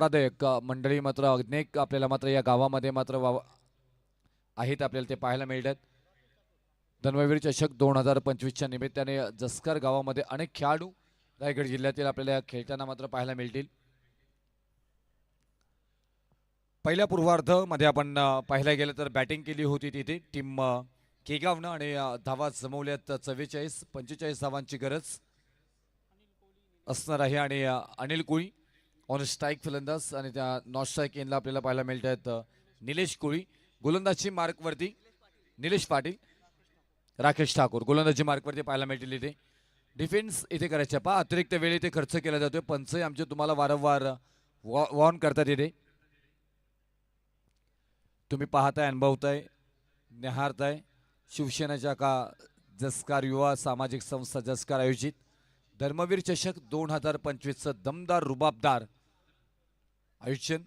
संप्रदायक मंडळी मात्र अनेक आपल्याला मात्र या गावामध्ये मात्र वाव आहेत. आपल्याला ते पाहायला मिळतात. धन्ववीर चषक दोन हजार पंचवीसच्या निमित्ताने जसकर गावामध्ये अनेक खेळाडू रायगड जिल्ह्यातील आपल्याला खेळताना मात्र पाहायला मिळतील. पहिल्या पूर्वार्धमध्ये आपण पाहायला गेलं तर बॅटिंग केली होती तिथे. टीम केगावनं आणि धावा जमवल्यात चव्वेचाळीस पंचेचाळीस धावांची गरज असणार आहे आणि अनिल कोळी. ऑन स्ट्राईक फलंदाज आणि त्या नॉन स्ट्राईक एनला आपल्याला पाहायला मिळत आहेत निलेश कोळी गोलंदाजी मार्कवरती निलेश पाटील राकेश ठाकूर गोलंदाजी मार्कवरती पाहायला मिळतील इथे डिफेन्स इथे करायचे पहा अतिरिक्त वेळ इथे खर्च केला जातोय पंच आमचे तुम्हाला वारंवार वॉर्न करतात इथे तुम्ही पाहताय अनुभवताय निहारताय शिवसेनेच्या का जसकार युवा सामाजिक संस्था जसकार आयोजित धर्मवीर चषक दोन हजार पंचवीसचं दमदार रुबाबदार आयोजन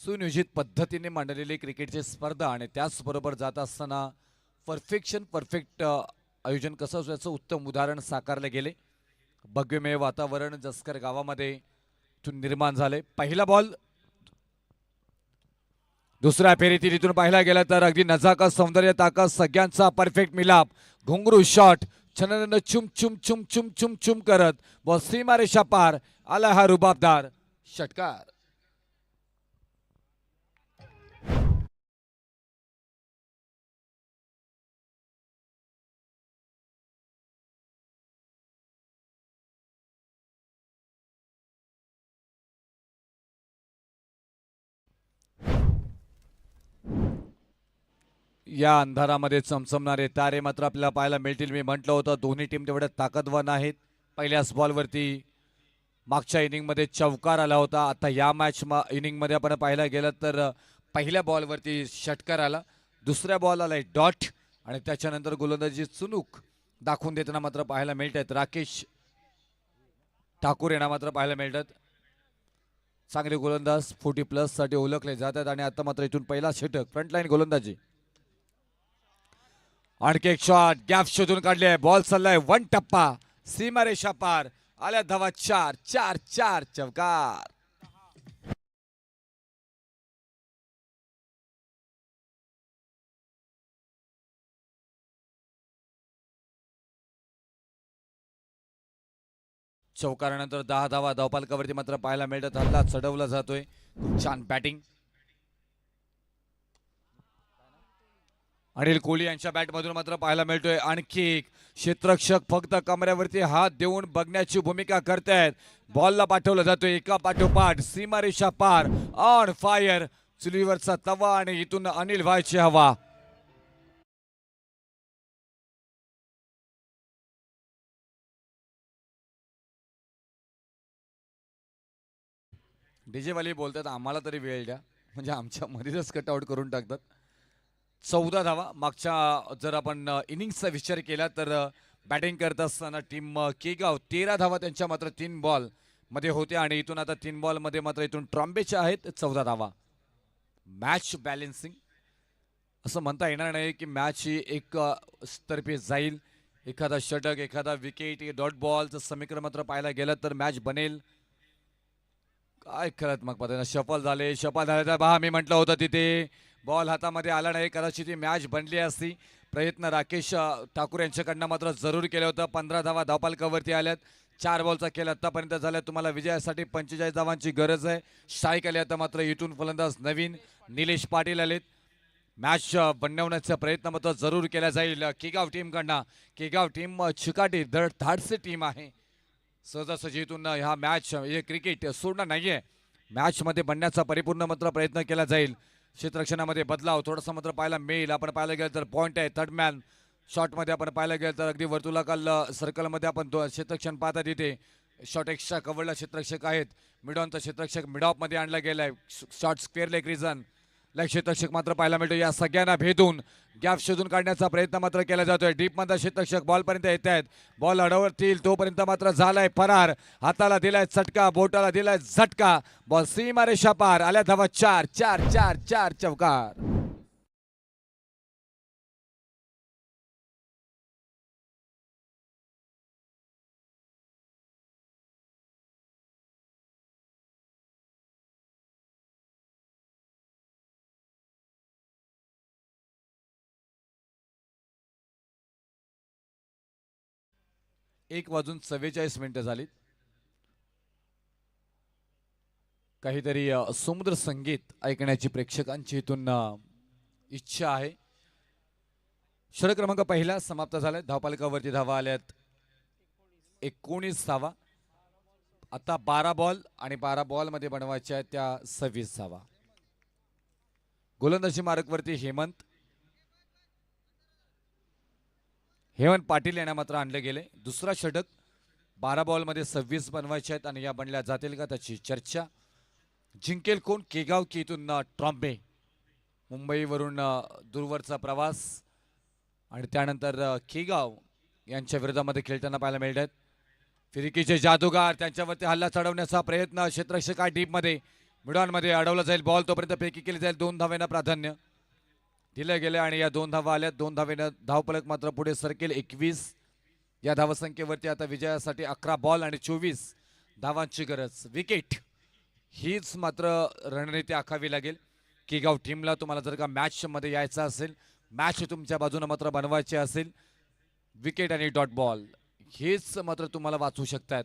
सुनियोजित पद्धतीने मांडलेली क्रिकेटची स्पर्धा आणि त्याचबरोबर जात असताना परफेक्शन परफेक्ट आयोजन कसं असू याचं उत्तम उदाहरण साकारले गेले. भव्यमय वातावरण जस्कर गावामध्ये इथून निर्माण झाले. पहिला बॉल दुसऱ्या फेरीतील इथून पाहिला गेला तर अगदी नजाका सौंदर्य ताका सगळ्यांचा परफेक्ट मिलाप. घुंगरू शॉट छनन चुम चुम चुम चुम चुम चुम करत व सीमारेषा पार आला हा रुबाबदार षटकार. या अंधारामध्ये चमचमणारे तारे मात्र आपल्याला पाहायला मिळतील. मी म्हटलं होतं दोन्ही टीम तेवढ्या ताकदवान आहेत. पहिल्याच बॉलवरती मागच्या इनिंगमध्ये चौकार आला होता. आता या मॅच इनिंगमध्ये आपण पाहायला गेलं तर पहिल्या बॉलवरती षटकार आला. दुसऱ्या बॉल आलाय डॉट आणि त्याच्यानंतर गोलंदाजी चुनूक दाखवून देताना मात्र पाहायला मिळत आहेत राकेश ठाकूर यांना मात्र पाहायला मिळतात. चांगले गोलंदाज फोर्टी प्लससाठी ओळखले जातात आणि आता मात्र इथून पहिला षटक फ्रंटलाईन गोलंदाजी. आणखी एक शॉट गॅप शोधून काढले आहे. बॉल चाललाय. वन टप्पा. सीमारेषा पार. आल्या धावा चार. चार चार. चौकार चौकारानंतर दहा धावा. धावपालकावरती मात्र पाहायला मिळतात हल्ला चढवला जातोय. खूप छान बॅटिंग अनिल कोहली यांच्या बॅटमधून मात्र पाहायला मिळतोय. आणखी एक क्षेत्रक्षक फक्त कमऱ्यावरती हात देऊन बघण्याची भूमिका करतायत. बॉलला पाठवलं जातोय. एका पाठोपाठ सीमारेषा पार. ऑन फायर चुलीवरचा तवा आणि इथून अनिल व्हायची हवा. डीजेवाली बोलतात आम्हाला तरी वेळ द्या. म्हणजे आमच्या मध्येच कटआउट करून टाकतात. चौदा धावा. मागच्या जर आपण इनिंग्सचा विचार केला तर बॅटिंग करत असताना टीम केगाव तेरा धावा त्यांच्या मात्र तीन बॉलमध्ये होत्या आणि इथून आता तीन बॉलमध्ये मात्र इथून ट्रॉम्बेच्या आहेत चौदा धावा. Match balancing. असं म्हणता येणार नाही की मॅच ही एक तर्फे जाईल. एखादा षटक एखादा विकेट डॉट बॉलचं समीकरण मात्र पाहायला गेलं तर मॅच बनेल. काय करत मग पद्धतीनं शफल झाले शफल झाले तर पहा मी म्हटलं होतं तिथे बॉल हातामध्ये आला नाही. कदाचित ती मॅच बनली असती. प्रयत्न राकेश ठाकूर यांच्याकडनं मात्र जरूर केलं होतं. पंधरा धावा धावपालकावरती आल्यात. चार बॉलचा खेळ आत्तापर्यंत झाला तुम्हाला विजयासाठी पंचेचाळीस धावांची गरज आहे. स्ट्राईक आली आता मात्र इथून फलंदाज नवीन निलेश पाटील आलेत. मॅच बनवण्याचा प्रयत्न मात्र जरूर केला जाईल. केगाव टीमकडनं. केगाव टीम चिकाटी धड धाडसी टीम आहे. सहजासहजी इथून ह्या मॅच हे क्रिकेट सोडणं आहे मॅचमध्ये बनण्याचा परिपूर्ण मात्र प्रयत्न केला जाईल. क्षेत्ररक्षणामध्ये बदलाव थोडासा मात्र पाहायला मिळेल. आपण पाहायला गेलं तर पॉईंट आहे थर्ड मॅन शॉटमध्ये आपण पाहायला गेलं तर अगदी वर्तुलाकाल सर्कलमध्ये आपण दो क्षेत्ररक्षण पाहता इथे. शॉट एक्स्ट्रा कव्हरला क्षेत्ररक्षक आहेत. मिडॉनचा क्षेत्ररक्षक मिडॉपमध्ये आणला आहे शॉट स्क्वेअर लेग रिझन ला क्षेत्ररक्षक मात्र पाहायला मिळतो या सगळ्यांना भेदून. गॅप शोधून काढण्याचा प्रयत्न मात्र केला जातोय. डीपमध्ये बॉलपर्यंत येत आहेत. बॉल अडवतील तोपर्यंत मात्र झालाय फरार. हाताला दिलाय चटका बोटाला दिलाय झटका. बॉल सीमारेषा पार. आल्या धावा चार चार चार चार चौकार. एक वाजून चव्वेचाळीस मिनिटं झालीत. काहीतरी समुद्र संगीत ऐकण्याची प्रेक्षकांची इथून इच्छा आहे. षटक क्रमांक पहिला समाप्त झालाय. धावपालकावरती धावा आल्यात. एकोणीस धावा आता बारा बॉल आणि बारा बॉलमध्ये बनवायच्या आहेत त्या सव्वीस धावा गोलंदाजी मार्गवरती हेमंत हेमंत पाटील यांना मात्र आणले गेले दुसरा षटक बारा बॉलमध्ये सव्वीस बनवायचे आहेत आणि या बनल्या जातील का त्याची चर्चा. जिंकेल कोण? केगाव की इथून ट्रॉम्बे मुंबईवरून दूरवरचा प्रवास. आणि त्यानंतर केगाव यांच्या विरोधामध्ये खेळताना पाहायला मिळत आहेत फिरकीचे जादूगार त्यांच्यावरती हल्ला चढवण्याचा प्रयत्न क्षेत्रक्षका डीपमध्ये मिडॉनमध्ये अडवलं जाईल. बॉल तोपर्यंत पेकी केली जाईल. दोन धावेनं प्राधान्य. दिल्या गेल्या आणि या दोन धावा आल्या दोन धावेनं धावपलक मात्र पुढे सरकेल. एकवीस या धावसंख्येवरती आता विजयासाठी अकरा बॉल आणि चोवीस धावांची गरज. विकेट हीच मात्र रणनीती आखावी लागेल. किगाव टीमला तुम्हाला जर का मॅचमध्ये यायचं असेल मॅच तुमच्या बाजूनं मात्र बनवायची असेल विकेट आणि डॉट बॉल हेच मात्र तुम्हाला वाचू शकतात.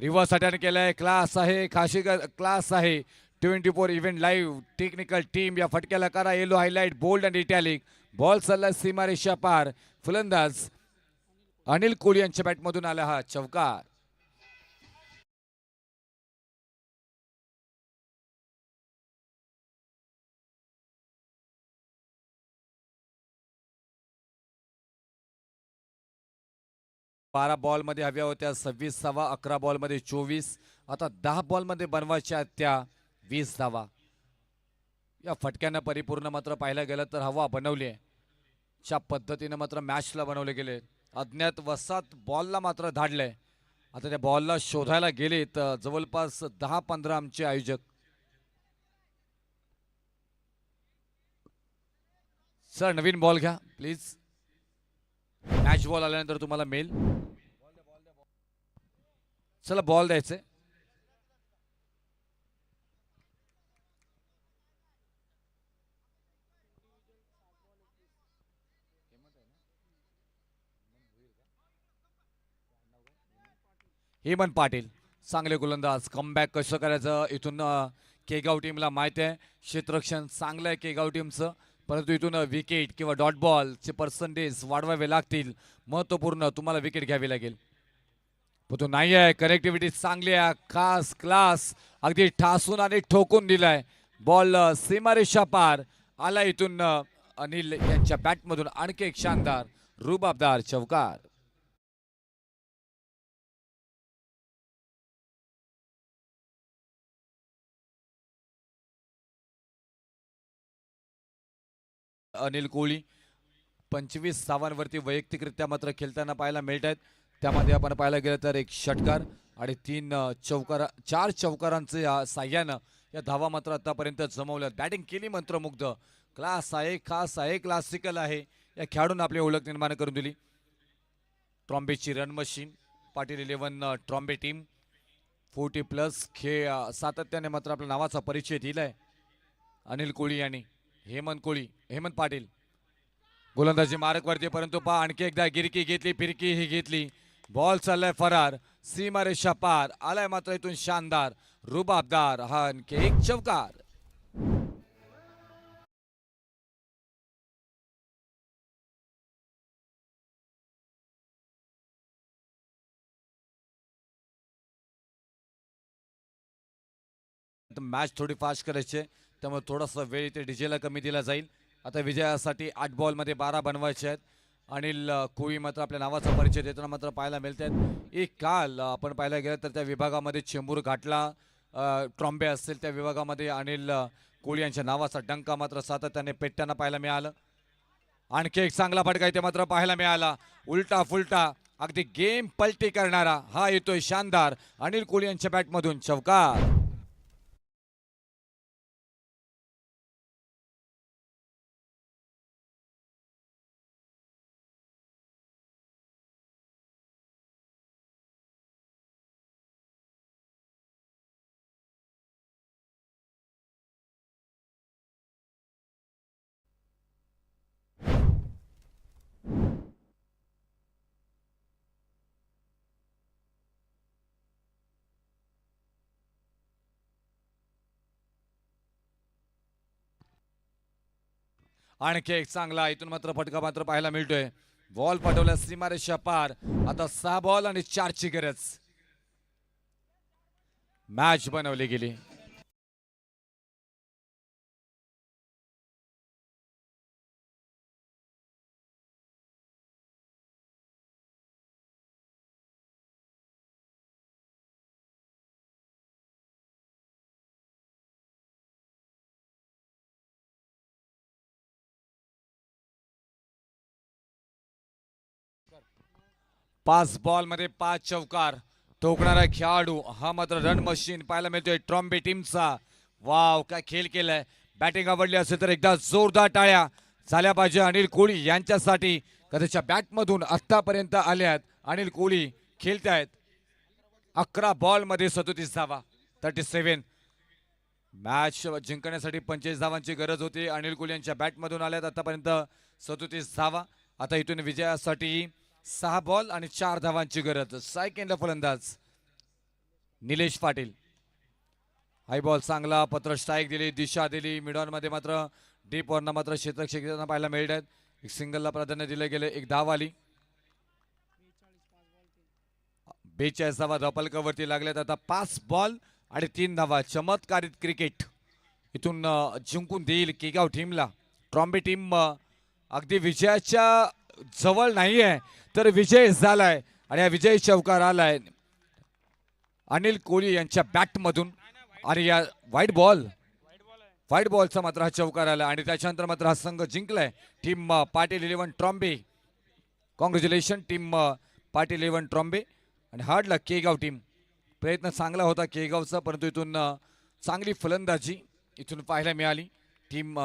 रिव्हर्स अटॅक केलाय. क्लास आहे. खाशी क्लास आहे. Twenty four event live technical team या फटक्याला करा. येलो हायलाईट बोल्ड आणि इटॅलिक बॉल चालला सीमारेषा पार फलंदाज अनिल कोळी यांच्या बॅटमधून आला हा चौकार. बारा बॉलमध्ये हव्या होत्या सव्वीस सव्वा अकरा बॉलमध्ये चोवीस. आता दहा बॉलमध्ये बनवायच्या त्या. वीस धावा. या फटक्यानं परिपूर्ण मात्र पाहायला गेलं तर हवा बनवली आहे. च्या पद्धतीनं मात्र मॅचला बनवले गेले. अज्ञात वसात बॉलला मात्र धाडलंय. आता त्या बॉलला शोधायला गेले तर जवळपास दहा पंधरा आमचे आयोजक. सर नवीन बॉल घ्या प्लीज. मॅच बॉल आल्यानंतर तुम्हाला मेल. चला बॉल द्यायचे. हेमंत पाटील. चांगले गोलंदाज कमबॅक कसं करायचं? इथून केगाव टीमला माहिती आहे. क्षेत्ररक्षण चांगलं आहे केगाव टीमचं परंतु इथून विकेट किंवा डॉट बॉलचे पर्सेंटेज वाढवावे लागतील. महत्त्वपूर्ण तुम्हाला विकेट घ्यावी लागेल. पण तो नाही आहे. कनेक्टिव्हिटी चांगली आहे. खास क्लास अगदी ठासून आणि ठोकून दिलाय. बॉल सीमारेषा पार आला इथून अनिल यांच्या बॅटमधून आणखी एक शानदार रुबाबदार चौकार. अनिल कोहली. पंचवीस सावांवरती वैयक्तिकरित्या मात्र खेळताना पाहायला मिळत आहेत त्यामध्ये आपण पाहायला गेलं तर एक षटकार आणि तीन चौकारा चार चौकारांचे या साह्यानं या धावा मात्र आतापर्यंत जमवल्या बॅटिंग केली मंत्रमुग्ध. क्लास आहे खास आहे क्लासिकल आहे. या खेळाडून आपली ओळख निर्माण करून दिली. ट्रॉम्बेची run machine Patil eleven Trombay team. Forty plus खेळ सातत्याने मात्र आपल्या नावाचा परिचय दिला आहे अनिल कोळी यांनी. हेमंत कोळी हेमंत पाटील. गोलंदाजी मारक वरती परंतु पहा आणखी एकदा गिरकी घेतली फिरकी ही घेतली. बॉल चाललाय फरार. सीमारेषा पार आलाय मात्र इथून शानदार रुबाबदार हा आणखी एक चौकार. मॅच थोडी फास्ट करायची आहे. त्यामुळे थोडासा वेळ इथे डीजेला कमी दिला जाईल. आता विजयासाठी आठ बॉलमध्ये बारा बनवायचे आहेत. अनिल कोळी मात्र आपल्या नावाचा परिचय देताना मात्र पाहायला मिळत आहेत एक काल आपण पाहायला गेलं तर त्या विभागामध्ये चेंबूर घाटला ट्रॉम्बे असतील त्या विभागामध्ये अनिल कोळी यांच्या नावाचा डंका मात्र सातत्याने पेटताना पाहायला मिळालं. आणखी एक चांगला फटका इथे मात्र पाहायला मिळाला. उलटा फुलटा अगदी गेम पलटी करणारा हा येतोय शानदार अनिल कोळी यांच्या बॅटमधून चौकार. आणखी एक चांगला इथून मात्र फटका मात्र पाहायला मिळतोय. बॉल पाठवला सीमारेषा पार आता सहा बॉल आणि चारची गरज. मॅच बनवली गेली. पाच बॉलमध्ये पाच चौकार. ठोकणारा खेळाडू हा मात्र रन मशीन पाहायला मिळतोय ट्रॉम्बे टीमचा वाव काय खेळ केलाय. बॅटिंग आवडली असेल तर एकदा जोरदार टाळ्या झाल्या पाहिजे. अनिल कोळी यांच्यासाठी कदाचित बॅटमधून आत्तापर्यंत आल्यात अनिल कोहली आहेत. अकरा बॉलमध्ये सदोतीस धावा थर्टी सेव्हन मॅच जिंकण्यासाठी पंचेचाळीस धावांची गरज होती. अनिल कोहली यांच्या बॅटमधून आल्यात आतापर्यंत सदोतीस धावा. आता इथून विजयासाठी सहा बॉल आणि चार धावांची गरज. सायकेंडला फलंदाज निलेश पाटील. हाय बॉल चांगला पत्र स्ट्राईक दिली दिशा दिली मिडॉनमध्ये मात्र डीप वरनं मात्र क्षेत्रक क्षेत्रांना पाहायला मिळत आहेत एक सिंगलला प्राधान्य दिलं गेलं एक धाव आली. बेचाळीस धावा धपलकावरती लागल्यात. आता पाच बॉल आणि तीन धावा. चमत्कारित क्रिकेट इथून जिंकून देईल केगाव टीमला ट्रॉम्बे टीम अगदी विजयाच्या जवळ नाही आहे तर विजय झालाय आणि हा विजय चौकार आलाय. अनिल कोहली यांच्या बॅटमधून आणि या व्हाईट बॉल व्हाईट बॉलचा मात्र हा चौकार आला आणि त्याच्यानंतर मात्र हा संघ जिंकलाय. Team Patil eleven Trombay. Congratulation team Patil eleven Trombay. आणि हार्डला केगाव टीम. प्रयत्न चांगला होता केगावचा परंतु इथून चांगली फलंदाजी इथून पाहायला मिळाली. टीम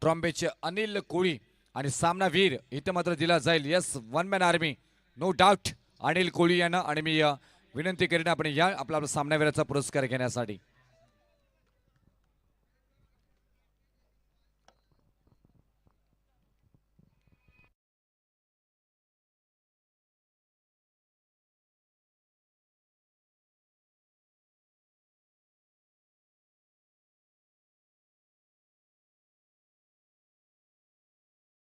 ट्रॉम्बेचे अनिल कोळी आणि सामनावीर इथं मात्र दिला जाईल. Yes one man army no doubt Anil Koli यांना आणि मी विनंती करीन आपण या आपला आपला सामनावीराचा पुरस्कार घेण्यासाठी.